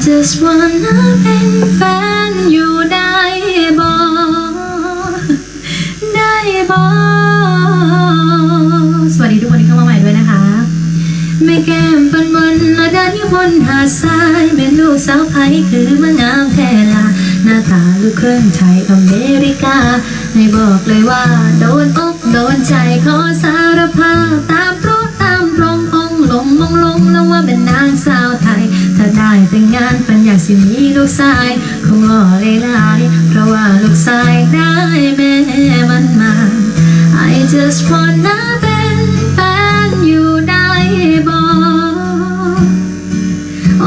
just wanna เป็นแฟนอยู่ได้บ่ได้บ่สวัสดีทุกคนที่เข้ามาใหม่ด้วยนะคะแม่แก้มปันบนและด้านยุพนหาดทรายเป็นลูกสาวไทยคือมางามแค่ลาหน้าตาลูกครึ่งไทยอเมริกาไม่บอกเลยว่า โดนอกโดนใจขอสารภาพตามตรงตามตรงองลงมองลง แต่งงานปันอยากสิมีลูกชายคงอ่อเลยลายๆเพราะว่าลูกชายได้แม่มันมา I just wanna เป็นแฟนอยู่ได้บ่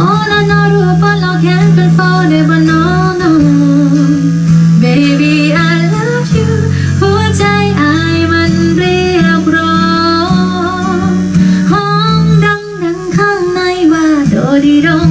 All I know รู้ป่ะเราแค่เป็น forever no no Baby I love you หัวใจอายมันเรียกร้องห้องดังดังข้างในว่าโดดีดง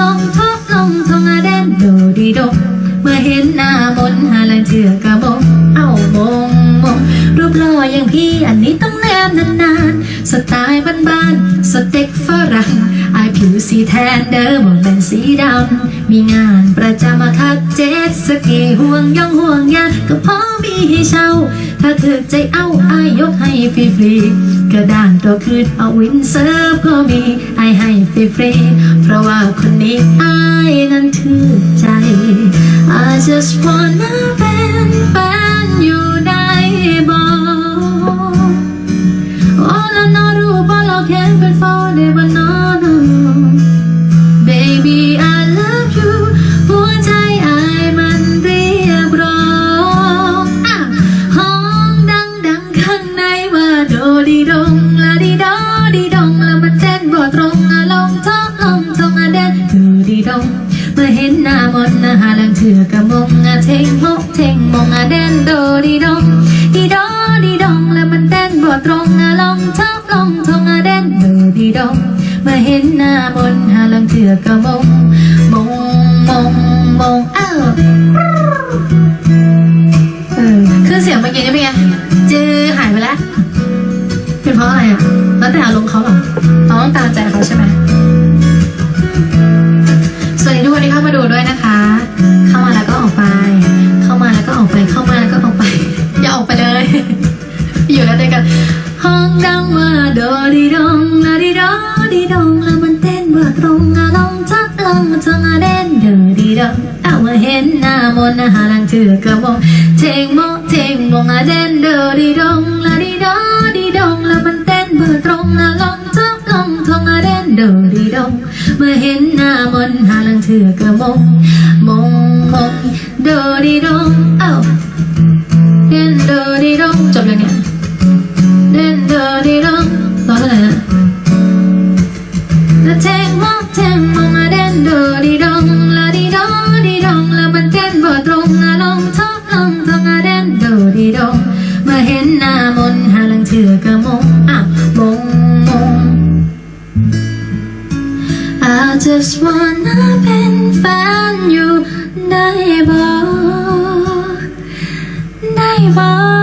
ลงทบลงทงอะเด่นโดดีดงเมื่อเห็นหน้ามนหาลังเถื่อกะมงเอ้ามงมงรูปหล่ออย่างพี่อันนี้ต้องแนมนานๆ สไตล์บ้านๆสเต็กฝรั่งอายผิวสีแทนเดิมบ่เป็นสีดำ มีงานประจำมาคัดเจ็ตสกีห่วงยองห่วงยาก็พอมีให้เช่า ถ้าเธอใจเอาอายยกให้ฟรีๆ กระด้างตัวคืนเอาวินเซิร์ฟก็มีไอให้ฟรีๆเพราะว่าคนนี้ไอนั้นถือใจ I just wanna เป็นแฟนอยู่ได้บ่ All I know รู้ป่ะเราแค่เป็น forever no no Baby I love you หัวใจไอมันเรียกร้องห้องดังดังข้างในว่า โดดีดงลาดีดอดีดงแล้วมันเต้นบ่ตรงอะลงทอกลองทงอะเด่นโดดีดงเมื่อเห็นหน้ามนนะหาลังเถือกะมงอะเทงมกเทงมงอะเด่นโดดีดงดีดอดีดงแล้วมันเต้นบ่ตรงอะลงทอกลองทงอะเด่นโดดีดงเมื่อเห็นหน้ามนหาลังเถือกะมงมงมงมงอ้าวเออคือเสียงเมื่อกี้นี่เป็นไงจือหายไปแล้ว แต่อารมณ์เขาหรอเราต้องตามใจเขาใช่ไหมสวัสดีทุกคนที่เข้ามาดูด้วยนะคะ เข้ามาแล้วก็ออกไป เข้ามาแล้วก็ออกไปเข้ามาแล้วก็ออกไป อย่าออกไปเลย อยู่แล้วเด้วกันห้องดังว่าโดดีดงลาดีดอดีดงแล้วมันเต้นเบื่อตรงอะลองจักลองทงอะเด่นโดดีดงเอามาเห็นหน้ามนหาลังถือกระมงเทงโมเทงมงอะเด่นโดดีด เมื่อเห็นหน้ามนหาลังถือกระมงมงมงโดดีดงเอ้าเด่นโดดีดงจบแล้วเนี่ยเดินเดินดีดงร้องอะไรนะล้วเทงมอกเทงมองมาเดินเดินดีดงลาดีดงดีดงล้วมันเต้นบ่ตรงอะลองทบลองทองอะเดินเดินดีดงเมื่อเห็นหน้ามนหาลังเถือกะมงอะ just wanna เป็นแฟนอยู่ได้บ่ได้บ่